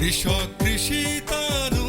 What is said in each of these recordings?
কৃষক কৃষি তার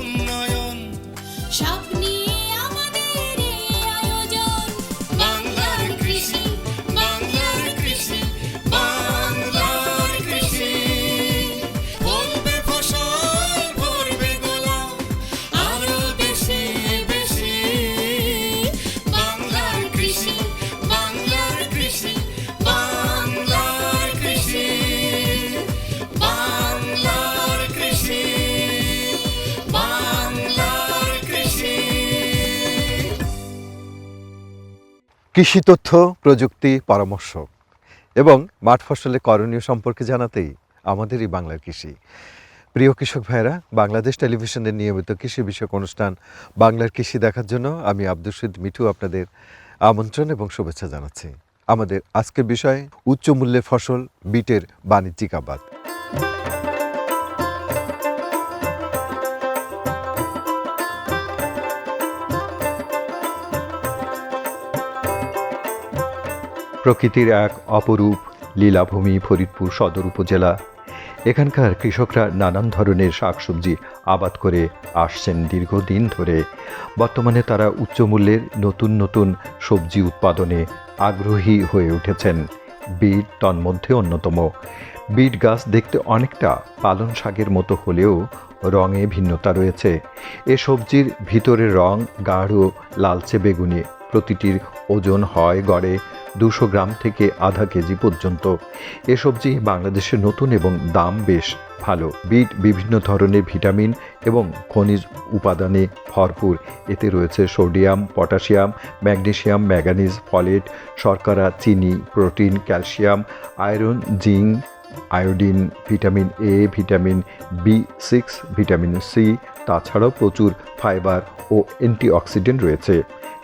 কৃষি তথ্য, প্রযুক্তি, পরামর্শ এবং মাঠ ফসলের করণীয় সম্পর্কে জানাতেই আমাদেরই বাংলার কৃষি। প্রিয় কৃষক ভাইরা বাংলাদেশ টেলিভিশনের নিয়মিত কৃষি বিষয়ক অনুষ্ঠান বাংলার কৃষি দেখার জন্য আমি আব্দুল শহীদ মিঠু আপনাদের আমন্ত্রণ এবং শুভেচ্ছা জানাচ্ছি। আমাদের আজকের বিষয় উচ্চ মূল্যের ফসল, বিটের বাণিজ্যিক আবাদ। প্রকৃতির এক অপরূপ লীলাভূমি ফরিদপুর সদর উপজেলা। এখানকার কৃষকরা নানান ধরনের শাকসবজি আবাদ করে আসছেন দীর্ঘদিন ধরে। বর্তমানে তারা উচ্চ মূল্যের নতুন নতুন সবজি উৎপাদনে আগ্রহী হয়ে উঠেছেন। বিট তন্মধ্যে অন্যতম। বিট গাছ দেখতে অনেকটা পালন শাকের মতো হলেও রঙে ভিন্নতা রয়েছে। এ সবজির ভিতরের রং গাঢ়, লালচে বেগুনি প্রতিটির ওজন হয় গড়ে দুশো গ্রাম থেকে আধা কেজি পর্যন্ত। এ সবজি বাংলাদেশে নতুন এবং দাম বেশ ভালো। বিট বিভিন্ন ধরনের ভিটামিন এবং খনিজ উপাদানে ভরপুর। এতে রয়েছে sodium, potassium, magnesium, manganese, folate, শর্করা, চিনি, protein, calcium, iron, zinc, iodine, vitamin A, vitamin B six, vitamin C. তাছাড়াও প্রচুর ফাইবার ও অ্যান্টিঅক্সিডেন্ট রয়েছে।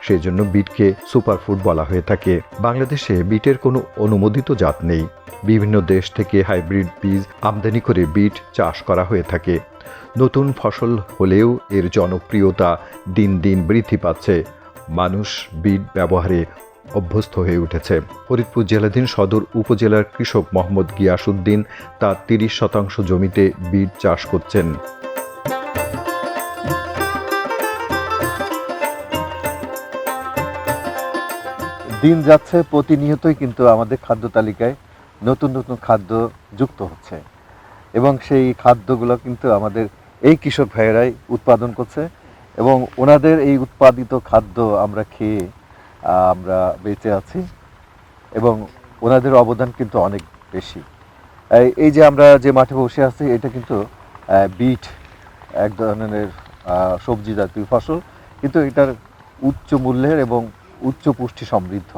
সেই জন্য বিটকে সুপারফুড বলা হয়ে থাকে। বাংলাদেশে বিটের কোনো অনুমোদিত জাত নেই। বিভিন্ন দেশ থেকে হাইব্রিড বীজ আমদানি করে বিট চাষ করা হয়ে থাকে। নতুন ফসল হলেও এর জনপ্রিয়তা দিন দিন বৃদ্ধি পাচ্ছে। মানুষ বিট ব্যবহারে অভ্যস্ত হয়ে উঠেছে। ফরিদপুর জেলাধীন সদর উপজেলার কৃষক মোহাম্মদ গিয়াসুদ্দিন তার তিরিশ শতাংশ জমিতে বিট চাষ করছেন। দিন যাচ্ছে, প্রতিনিয়তই কিন্তু আমাদের খাদ্য তালিকায় নতুন নতুন খাদ্য যুক্ত হচ্ছে। এবং সেই খাদ্যগুলো কিন্তু আমাদের এই কৃষক ভাইয়েরাই উৎপাদন করছে এবং ওনাদের এই উৎপাদিত খাদ্য আমরা খেয়ে আমরা বেঁচে আছি এবং ওনাদের অবদান কিন্তু অনেক বেশি। এই- যে আমরা যে মাঠে বসে আছি, এটা কিন্তু বিট, এক ধরনের সবজি জাতীয় ফসল, কিন্তু এটার উচ্চ মূল্যের এবং উচ্চ পুষ্টি সমৃদ্ধ।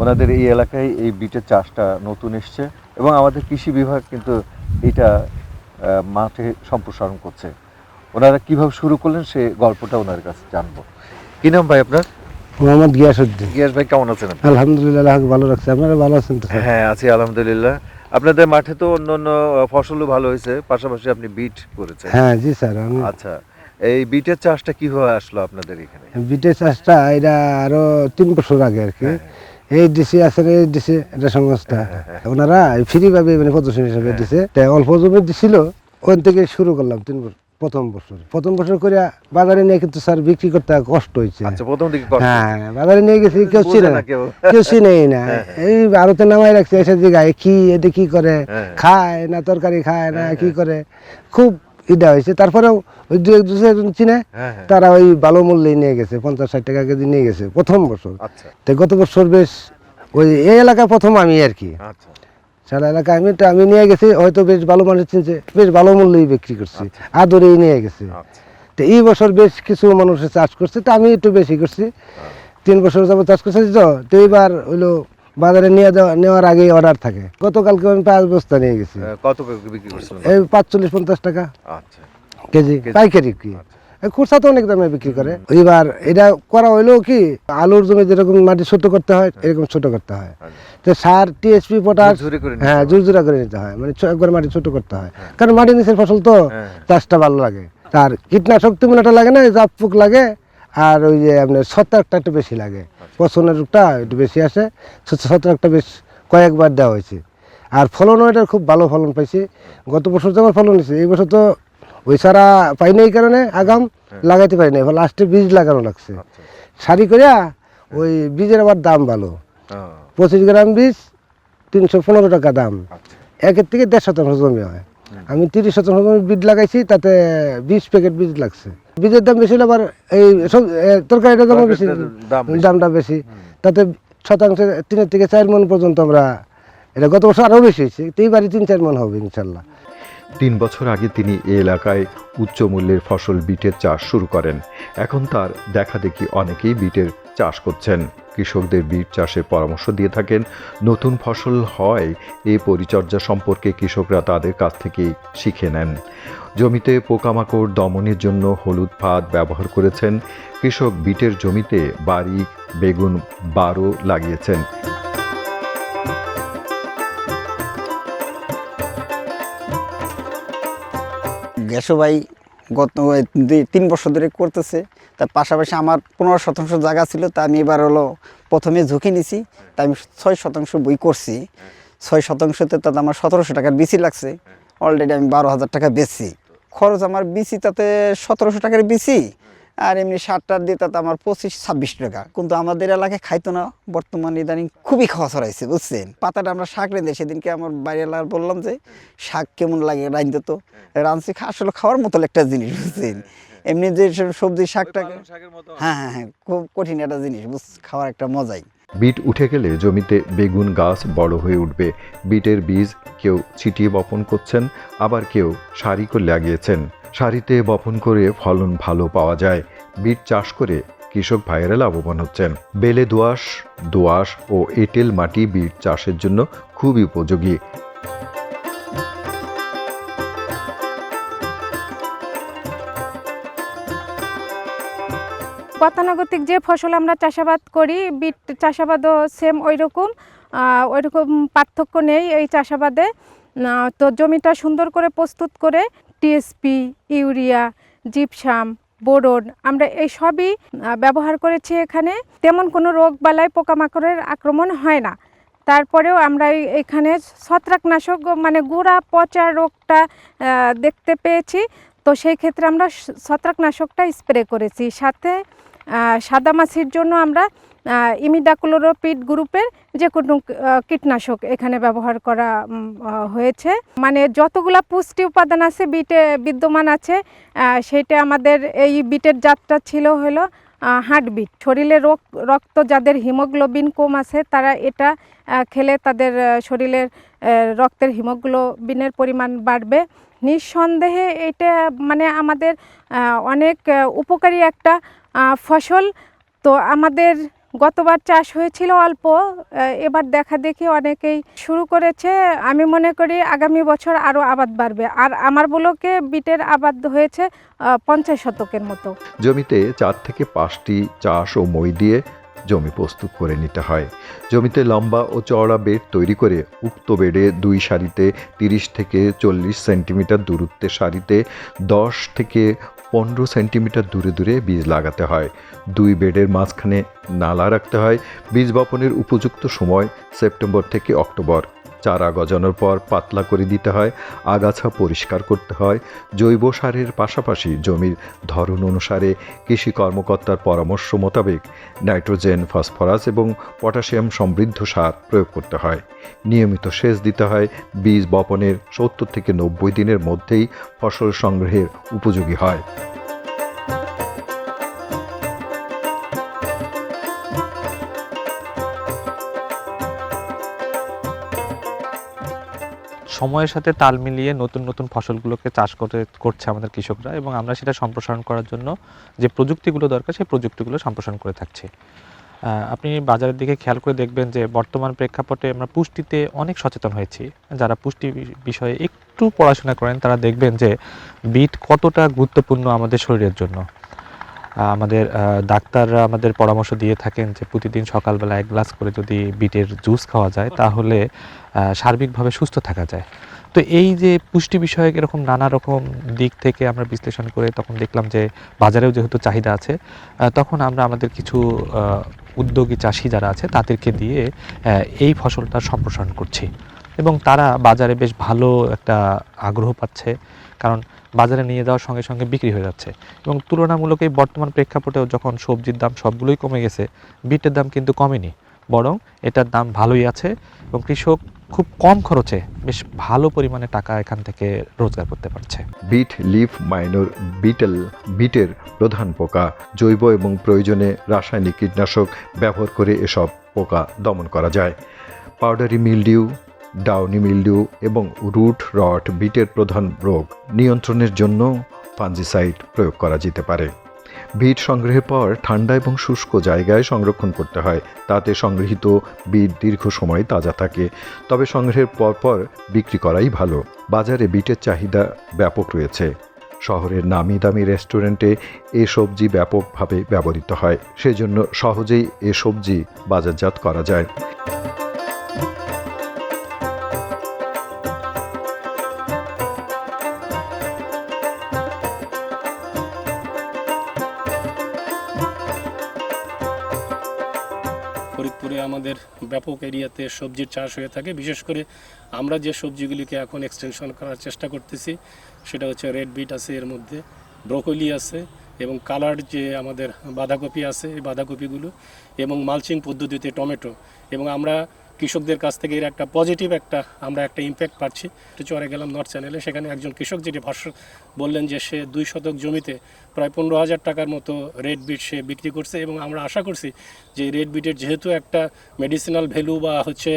ওনাদের এই এলাকায় এই বিটের চাষটা নতুন এসছে এবং আমাদের কৃষি বিভাগ কিন্তু এটা মাঠে সম্প্রসারণ করছে। ওনারা কীভাবে শুরু করলেন সে গল্পটা ওনার কাছে জানব। কি নাম ভাই আপনার? মোহাম্মদ গিয়াস ভাই কেমন আছেন আলহামদুলিল্লাহ ভালো রাখছে। আপনারা ভালো আছেন তো হ্যাঁ আছি আলহামদুলিল্লাহ। আপনাদের মাঠে তো অন্য অন্য ফসলও ভালো হয়েছে পাশাপাশি আপনি বিট করেছেন। হ্যাঁ জি স্যার আচ্ছা এই বিটের চাষটা কীভাবে আসলো আপনাদের এখানে? বিটের চাষটা এটা আরও তিন বছর আগে আর কি। এই ডিসি আছে এই ডিসি এটা সংস্থা। ওনারা ফ্রি ভাবে মানে প্রদর্শন হিসাবে দিছে। তাই অল্প জমি দিছিল ওখান থেকে শুরু করলাম তিন বছর প্রথম বছর। প্রথম বছর করে বাজারে নিয়ে কিন্তু স্যার বিক্রি করতে কষ্ট হয়েছে। আচ্ছা হ্যাঁ বাজারে নিয়ে গেছি কেউ চিনে না কেউ। চিনেই না। এই ভারতে নামাই রাখছে এসে জায়গায় কি এটা কি করে? হ্যাঁ। খায় না তরকারি খায় না কি করে? খুব ইটা হয়েছে। তারপরেও ওই দু এক দুজন চিনে হ্যাঁ হ্যাঁ। তারা ওই ভালো মূল্যে নিয়ে গেছে পঞ্চাশ ষাট টাকা কেজি নিয়ে গেছে প্রথম বছর। আচ্ছা। তো গত বছর বেশ ওই এই এলাকায় প্রথম আমি আর কি। আচ্ছা। সারা এলাকা আমি তো আমি নিয়ে গেছি হয়তো বেশ ভালো মানুষ চিনছে বেশ ভালো মূল্যেই বিক্রি করছি আদরেই নিয়ে গেছে। আচ্ছা। তো এই বছর বেশ কিছু মানুষের চাষ করছে তো আমি একটু বেশি করছি। তিন বছর যাবত চাষ করছি তো তো এইবার হইল বাজারে নিয়ে নেওয়ার আগেই অর্ডার থাকে। গতকালকে আমি পাঁচ বস্তা নিয়ে গেছি। কত বিক্রি করছিলেন? এই পাঁচচল্লিশ পঞ্চাশ টাকা। আচ্ছা। কেজি। পাইকারি কি? এই খুচরা তো অনেক দামে বিক্রি করে। এবার এটা করা হইল কি আলুর জমি যেরকম মাটি ছোট করতে হয় এরকম ছোট করতে হয়। তো সার টিএসপি পটাশ হ্যাঁ হয়। জুরজুরা করে নিতে হয়। মানে একবার মাটি ছোট করতে হয়। কারণ মাটি নিচের ফসল তো হ্যাঁ। চাষটা ভালো লাগে। তার কীটনাশক তেমনটা লাগে না জাপ লাগে আর ওই যে আপনার ছত্রাকটা একটু বেশি লাগে। পছনের রোগটা একটু বেশি আসে। ছত্রাকটা বেশ কয়েকবার দেওয়া হয়েছে। আর ফলনও এটা খুব ভালো ফলন পাইছি। গত বছর যেমন ফলন হয়েছে এই বছর তো ওই সারা পাইনি এই কারণে আগাম লাগাইতে পারি না লাস্টে বীজ লাগানো লাগছে। সারি করিয়া ওই বীজের আবার দাম ভালো। পঁচিশ গ্রাম বীজ তিনশো পনেরো টাকা দাম। একের থেকে দেড় শতাংশ জমি হয়। আমি তিরিশ শতাংশ বীজ লাগাইছি তাতে বিশ প্যাকেট বীজ লাগছে। বীজের দাম বেশি হলে আবার এই সব এ, তরকারিটার দাম বেশি। দামটা বেশি। তাতে শতাংশে তিনের থেকে চার মন পর্যন্ত আমরা এটা গত বছর আরও বেশি হয়েছে তো এইবারই তিন চার মন হবে ইনশাল্লাহ। তিন বছর আগে তিনি এ এলাকায় উচ্চ মূল্যের ফসল বিটের চাষ শুরু করেন। এখন তার দেখা দেখি অনেকেই বিটের চাষ করছেন। কৃষকদের বিট চাষের পরামর্শ দিয়ে থাকেন, নতুন ফসল হয় এই পরিচর্যা সম্পর্কে কৃষকরা তাদের কাছ থেকে শিখে নেন। জমিতে পোকামাকড় দমনের জন্য হলুদ ফাঁদ ব্যবহার করেছেন। কৃষক বিটের জমিতে বাড়ি, বেগুন, বারো লাগিয়েছেন। গ্যাসো ভাই গত তিন বছর ধরে করতেছে। তার পাশাপাশি আমার পনেরো শতাংশ জায়গা ছিল, তা আমি এবার হলো প্রথমে ঝুঁকি নিছি। তা আমি ছয় শতাংশ বই করছি। ছয় শতাংশতে তাতে আমার সতেরোশো টাকার বিসি লাগছে। অলরেডি আমি বারো হাজার টাকা বেচছি। খরচ আমার বিসি তাতে সতেরোশো টাকার বিসি আর এমনি সার টার দিয়ে তাতে আমার পঁচিশ, ছাব্বিশ টাকা। কিন্তু আমাদের এলাকায় খাইতো না। বর্তমানে ইদানিং খুবই খাওয়া ছড়াইছে বুঝছেন? পাতাটা আমরা শাক রেঁধে, সেদিনকে আমার বাইরে এলাকার বললাম যে, শাক কেমন লাগে রাঁধতে তো? রাঁধছি আসলে খাওয়ার মতো একটা জিনিস, বুঝছেন? এমনি যে সবজি শাকটা হ্যাঁ হ্যাঁ হ্যাঁ খুব কঠিন একটা জিনিস বুঝ খাওয়ার একটা মজাই। বিট উঠে গেলে জমিতে বেগুন গাছ বড় হয়ে উঠবে। বিটের বীজ কেউ ছিটিয়ে বপন করছেন আবার কেউ সারি করে লাগিয়েছেন। সারিতে বপন করে ফলন ভালো পাওয়া যায়। বিট চাষ করে কৃষক ভাইয়েরা লাভবান হচ্ছেন। বেলে দোআঁশ দোআঁশ ও এঁটেল মাটি বিট চাষের জন্য খুবই উপযোগী। গতানুগতিক যে ফসল আমরা চাষাবাদ করি, বিট চাষাবাদও সেম ওই রকম ওই রকম পার্থক্য নেই এই চাষাবাদে। তো জমিটা সুন্দর করে প্রস্তুত করে টিএসপি ইউরিয়া, জিপসাম, বোরন আমরা এই সবই ব্যবহার করেছি এখানে। তেমন কোনো রোগ বালাই পোকামাকড়ের আক্রমণ হয় না। তারপরেও আমরা এখানে ছত্রাকনাশক মানে গুঁড়া পচা রোগটা দেখতে পেয়েছি। তো সেই ক্ষেত্রে আমরা ছত্রাকনাশকটা স্প্রে করেছি। সাথে আহ, সাদামাছির জন্য আমরা ইমিডাক্লোরোপিড গ্রুপের যে কোনো কীটনাশক এখানে ব্যবহার করা হয়েছে। মানে যতগুলা পুষ্টি উপাদান আছে বিটে বিদ্যমান আছে সেটা আমাদের এই বিটের জাতটা ছিল হলো হার্টবিট। শরীরে রোগ রক্ত যাদের হিমোগ্লোবিন কম আছে তারা এটা খেলে তাদের শরীরের রক্তের হিমোগ্লোবিনের পরিমাণ বাড়বে। নিঃসন্দেহে এটা মানে আমাদের অনেক উপকারী একটা ফসল। তো আমাদের গতবার চাষ হয়েছিল অল্প এবার দেখা দেখি অনেকেই শুরু করেছে। আমি মনে করি আগামী বছর আরও আবাদ বাড়বে। আর আমার ব্লকে বিটের আবাদ হয়েছে পঞ্চাশ শতকের মতো। জমিতে চার থেকে পাঁচটি চাষ ও মই দিয়ে জমি প্রস্তুত করে নিতে হয়। জমিতে লম্বা ও চওড়া বেড তৈরি করে উক্ত বেডে দুই সারিতে তিরিশ থেকে চল্লিশ সেন্টিমিটার দূরত্বের সারিতে দশ থেকে পনেরো সেন্টিমিটার দূরে দূরে বীজ লাগাতে হয়। দুই বেডের মাঝখানে নালা রাখতে হয়। বীজ বপনের উপযুক্ত সময় সেপ্টেম্বর থেকে অক্টোবর। চারা গজানোর পর পাতলা করে দিতে হয়, আগাছা পরিষ্কার করতে হয়। জৈব সারের পাশাপাশি জমির ধরন অনুসারে কৃষি কর্মকর্তার পরামর্শ মোতাবেক নাইট্রোজেন, ফসফরাস এবং পটাশিয়াম সমৃদ্ধ সার প্রয়োগ করতে হয়। নিয়মিত সেচ দিতে হয়, বীজ বপনের সত্তর থেকে নব্বই দিনের মধ্যেই ফসল সংগ্রহের উপযোগী হয়। সময়ের সাথে তাল মিলিয়ে নতুন নতুন ফসলগুলোকে চাষ করে করছে আমাদের কৃষকরা এবং আমরা সেটা সম্প্রসারণ করার জন্য যে প্রযুক্তিগুলো দরকার, সেই প্রযুক্তিগুলো সম্প্রসারণ করে থাকছি। আপনি বাজারের দিকে খেয়াল করে দেখবেন যে বর্তমান প্রেক্ষাপটে আমরা পুষ্টিতে অনেক সচেতন হয়েছি। যারা পুষ্টি বিষয়ে একটু পড়াশোনা করেন, তারা দেখবেন যে বিট কতটা গুরুত্বপূর্ণ আমাদের শরীরের জন্য। আমাদের ডাক্তাররা আমাদের পরামর্শ দিয়ে থাকেন যে প্রতিদিন সকালবেলা এক গ্লাস করে যদি বিটের জুস খাওয়া যায়, তাহলে সার্বিকভাবে সুস্থ থাকা যায়। তো এই যে পুষ্টি বিষয়ক এরকম নানা রকম দিক থেকে আমরা বিশ্লেষণ করে তখন দেখলাম যে বাজারেও যেহেতু চাহিদা আছে তখন আমরা আমাদের কিছু উদ্যোগী চাষি যারা আছে তাদেরকে দিয়ে এই ফসলটা সম্প্রসারণ করছি। এবং তারা বাজারে বেশ ভালো একটা আগ্রহ পাচ্ছে। কারণ বাজারে নিয়ে যাওয়ার সঙ্গে সঙ্গে বিক্রি হয়ে যাচ্ছে। এবং তুলনামূলক এই বর্তমান প্রেক্ষাপটেও যখন সবজির দাম সবগুলোই কমে গেছে, বিটের দাম কিন্তু কমেনি। বরং এটার দাম ভালোই আছে এবং কৃষক খুব কম খরচে বেশ ভালো পরিমাণে টাকা এখান থেকে রোজগার করতে পারছে। বিট, লিফ, মাইনর, বিটেল, বিটের প্রধান পোকা, জৈব এবং প্রয়োজনে রাসায়নিক কীটনাশক ব্যবহার করে এসব পোকা দমন করা যায়। পাউডারি মিলডিউ ডাউনি মিলডিউ এবং রুট রট বিটের প্রধান রোগ নিয়ন্ত্রণের জন্য ফাঞ্জিসাইড প্রয়োগ করা যেতে পারে। বিট সংগ্রহের পর ঠান্ডা এবং শুষ্ক জায়গায় সংরক্ষণ করতে হয়, তাতে সংগৃহীত বিট দীর্ঘ সময় তাজা থাকে, তবে সংগ্রহের পরপর বিক্রি করাই ভালো। বাজারে বিটের চাহিদা ব্যাপক রয়েছে। শহরের নামি দামি রেস্টুরেন্টে এ সবজি ব্যাপকভাবে ব্যবহৃত হয়, সেজন্য সহজেই এ সবজি বাজারজাত করা যায়। আমাদের ব্যাপক এরিয়াতে সবজির চাষ হয়ে থাকে। বিশেষ করে আমরা যে সবজিগুলিকে এখন এক্সটেনশন করার চেষ্টা করতেছি, সেটা হচ্ছে রেড বিট আছে, এর মধ্যে ব্রোকলি আছে এবং কালার যে আমাদের বাঁধাকপি আছে, এই বাঁধাকপিগুলো এবং মালচিং পদ্ধতিতে টমেটো এবং আমরা কৃষকদের কাছ থেকে এর একটা পজিটিভ একটা আমরা একটা ইম্প্যাক্ট পাচ্ছি। একটু চরে গেলাম নর্থ চ্যানেলে সেখানে একজন কৃষক যেটি ভাষ্য বললেন যে সে দুই শতক জমিতে প্রায় পনেরো হাজার টাকার মতো রেড বিট সে বিক্রি করছে এবং আমরা আশা করছি যে রেড বিটের যেহেতু একটা মেডিসিনাল ভ্যালু বা হচ্ছে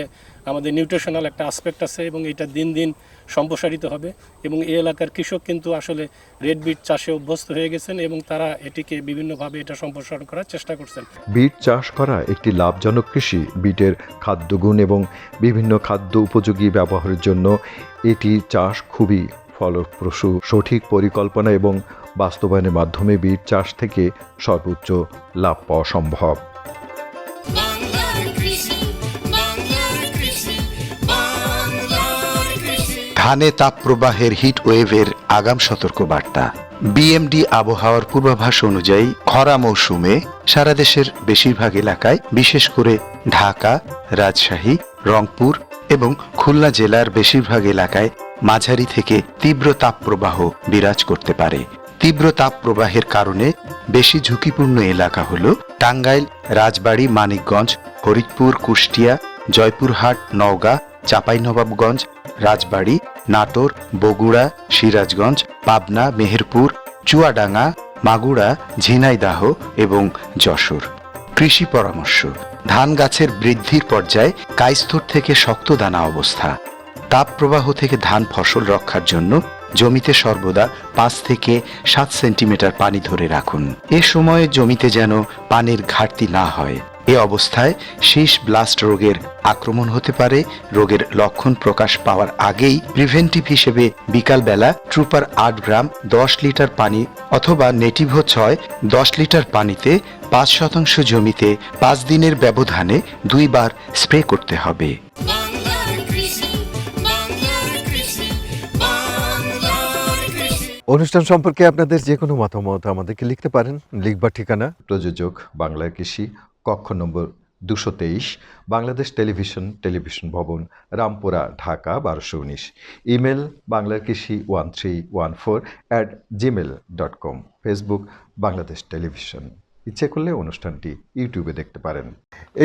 আমাদের নিউট্রিশনাল একটা আসপেক্ট আছে এবং এটা দিন দিন সম্প্রসারিত হবে এবং এই এলাকার কৃষক কিন্তু আসলে রেড বিট চাষে অভ্যস্ত হয়ে গেছেন এবং তারা এটিকে বিভিন্নভাবে এটা সম্প্রসারণ করার চেষ্টা করছেন। বিট চাষ করা একটি লাভজনক কৃষি। বিটের খাদ্যগুণ এবং বিভিন্ন খাদ্য উপযোগী ব্যবহারের জন্য এটি চাষ খুবই ফলপ্রসূ। সঠিক পরিকল্পনা এবং বাস্তবায়নের মাধ্যমে বিট চাষ থেকে সর্বোচ্চ লাভ পাওয়া সম্ভব। ধানে তাপপ্রবাহের হিট ওয়েভের আগাম সতর্কবার্তা। বিএমডি আবহাওয়ার পূর্বাভাস অনুযায়ী খরা মৌসুমে সারা দেশের বেশিরভাগ এলাকায়, বিশেষ করে ঢাকা, রাজশাহী, রংপুর এবং খুলনা জেলার বেশিরভাগ এলাকায় মাঝারি থেকে তীব্র তাপপ্রবাহ বিরাজ করতে পারে। তীব্র তাপপ্রবাহের কারণে বেশি ঝুঁকিপূর্ণ এলাকা হল টাঙ্গাইল, রাজবাড়ী, মানিকগঞ্জ ফরিদপুর কুষ্টিয়া, জয়পুরহাট, নওগাঁ, চাঁপাইনবাবগঞ্জ রাজবাড়ী, নাটোর, বগুড়া, সিরাজগঞ্জ, পাবনা, মেহেরপুর, চুয়াডাঙ্গা মাগুড়া ঝিনাইদাহ এবং যশোর। কৃষি পরামর্শ, ধান গাছের বৃদ্ধির পর্যায়ে কাইস্তর থেকে শক্ত দানা অবস্থা। তাপ প্রবাহ থেকে ধান ফসল রক্ষার জন্য জমিতে সর্বদা পাঁচ থেকে সাত সেন্টিমিটার পানি ধরে রাখুন। এ সময়ে জমিতে যেন পানির ঘাটতি না হয়। এ অবস্থায় শীষ ব্লাস্ট রোগের আক্রমণ হতে পারে। রোগের লক্ষণ প্রকাশ পাওয়ার আগেই প্রিভেন্টিভ হিসেবে বিকালবেলা ট্রুপার আট গ্রাম দশ লিটার পানি অথবা নেটিভো ছয় দশ লিটার পানিতে পাঁচ শতাংশ জমিতে পাঁচ দিনের ব্যবধানে দুইবার স্প্রে করতে হবে। অনুষ্ঠান সম্পর্কে আপনাদের যে কোনো মতামত আমাদেরকে লিখতে পারেন। লিখবার ঠিকানা। প্রযোজক বাংলা কৃষি কক্ষ নম্বর দুশো তেইশ, বাংলাদেশ টেলিভিশন টেলিভিশন ভবন, রামপুরা, ঢাকা, বারোশো উনিশ। ইমেল বাংলার কৃষি one three one four at gmail dot com. Facebook, Bangladesh television. ইচ্ছে করলে অনুষ্ঠানটি ইউটিউবে দেখতে পারেন।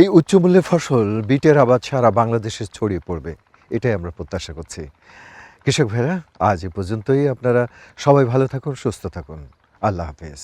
এই উচ্চমূল্যের ফসল বিটের আবাদ সারা বাংলাদেশে ছড়িয়ে পড়বে, এটাই আমরা প্রত্যাশা করছি। কৃষক ভাইরা, আজ এ পর্যন্তই। আপনারা সবাই ভালো থাকুন, সুস্থ থাকুন। আল্লাহ হাফেজ।